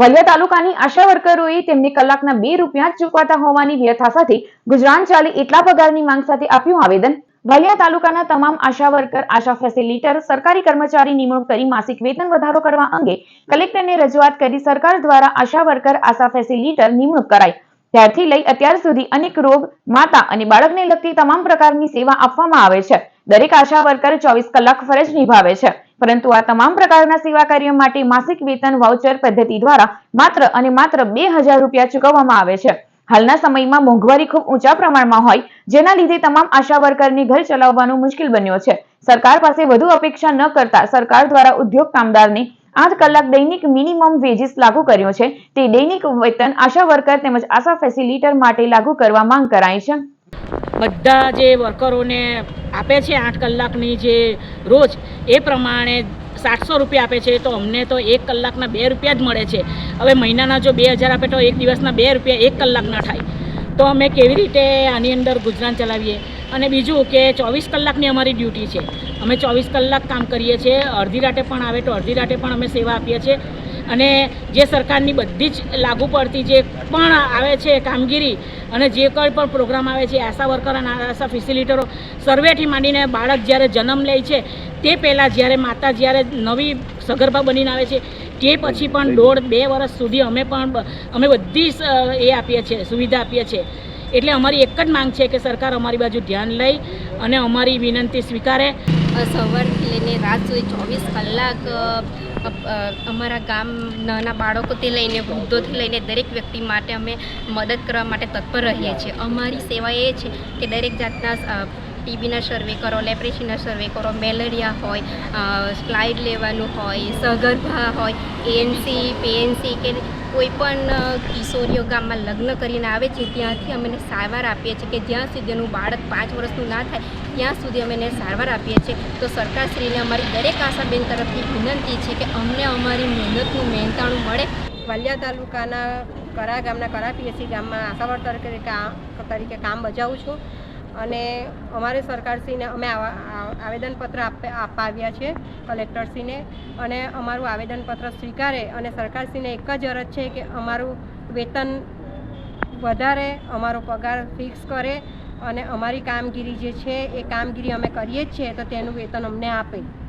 વલિયા તાલુકાની આશા વર્કરોએ તેમને કલાકના બે રૂપિયા ચૂકવાતા હોવાની વ્યથા સાથે ગુજરાન ચાલે એટલા પગારની માંગ સાથે આપ્યું આવેદન. વલિયા તાલુકાના તમામ આશા વર્કર, આશા ફેસિલિટર, સરકારી કર્મચારી નિમણૂક કરી માસિક વેતન વધારો કરવા અંગે કલેક્ટરને રજૂઆત કરી સરકાર દ્વારા આશા વર્કર, આશા ફેસિલિટર નિમણૂક કરાઈ. ત્યારથી લઈ અત્યાર સુધી અનેક રોગ માતા અને બાળકને લગતી તમામ પ્રકારની સેવા આપવામાં આવે છે. દરેક આશા વર્કર ચોવીસ કલાક ફરજ નિભાવે છે. પરંતુ આ તમામ પ્રકારના સેવા કાર્ય માટે માસિક વેતન વાઉચર પદ્ધતિ દ્વારા માત્ર અને માત્ર બે હજાર રૂપિયા ચૂકવવામાં આવે છે. હાલના સમયમાં મોંઘવારી ખૂબ ઊંચા પ્રમાણમાં હોય, જેના લીધે તમામ આશા વર્કરને ઘર ચલાવવાનું મુશ્કેલ બન્યો છે. સરકાર પાસે વધુ અપેક્ષા ન કરતા સરકાર દ્વારા ઉદ્યોગ કામદારને આઠ કલાક દૈનિક મિનિમમ વેજીસ લાગુ કર્યો છે. તે દૈનિક વેતન આશા વર્કર તેમજ આશા ફેસિલિટર માટે લાગુ કરવા માંગ કરાઈ છે. બધા જે વર્કરોને આપે છે આઠ કલાકની જે રોજ, એ પ્રમાણે સાતસો રૂપિયા આપે છે. તો અમને તો એક કલાકના બે રૂપિયા જ મળે છે. હવે મહિનાના જો બે હજાર આપે તો એક દિવસના બે રૂપિયા એક કલાકના થાય. તો અમે કેવી રીતે આની અંદર ગુજરાન ચલાવીએ? અને બીજું કે ચોવીસ કલાકની અમારી ડ્યુટી છે. અમે ચોવીસ કલાક કામ કરીએ છીએ. અડધી રાતે પણ આવે તો અડધી રાતે પણ અમે સેવા આપીએ છીએ. અને જે સરકારની બધી જ લાગુ પડતી જે પણ આવે છે કામગીરી અને જે કોઈ પણ પ્રોગ્રામ આવે છે, આશા વર્કર અને આશા ફેસિલિટરો સર્વેથી માંડીને બાળક જ્યારે જન્મ લે છે, તે પહેલાં જ્યારે માતા જ્યારે નવી સગર્ભા બનીને આવે છે, તે પછી પણ દોઢ બે વર્ષ સુધી અમે પણ અમે બધી એ આપીએ છીએ, સુવિધા આપીએ છીએ. એટલે અમારી એક જ માંગ છે કે સરકાર અમારી બાજુ ધ્યાન લઈ અને અમારી વિનંતી સ્વીકારે. સવારથી લઈને રાત સુધી ચોવીસ કલાક અમારા ગામ નાના બાળકોથી લઈને વૃદ્ધોથી લઈને દરેક વ્યક્તિ માટે અમે મદદ કરવા માટે તત્પર રહીએ છીએ. અમારી સેવા એ છે કે દરેક જાતના ટીબીના સર્વે કરો લેપ્રેસીના સર્વે કરો, મેલેરિયા હોય સ્લાઇડ લેવાનું હોય, સગર્ભા હોય એએનસી પીએનસી કે કોઈ પણ કિશોરીઓ ગામમાં લગ્ન કરીને આવે છે, ત્યાંથી અમે સારવાર આપીએ છીએ કે જ્યાં સુધી એનું બાળક પાંચ વર્ષનું ના થાય, ત્યાં સુધી અમે એને સારવાર આપીએ છીએ. તો સરકારશ્રીને અમારી દરેક આશાબેન તરફથી વિનંતી છે કે અમને અમારી મહેનતનું મહેનતાણું મળે. વાલિયા તાલુકાના કરા ગામના કરા પીએસસી ગામમાં આશાવર તરીકે તરીકે કામ બજાવું છું. અને અમારે સરકારશ્રીને અમે આવેદનપત્ર આપે- આપવા આવ્યા છે કલેક્ટરશ્રીને. અને અમારું આવેદનપત્ર સ્વીકારે અને સરકારશ્રીને એક જ અરજ છે કે અમારું વેતન વધારે, અમારો પગાર ફિક્સ કરે અને અમારી કામગીરી જે છે એ કામગીરી અમે કરીએ જ છીએ તો તેનું વેતન અમને આપે.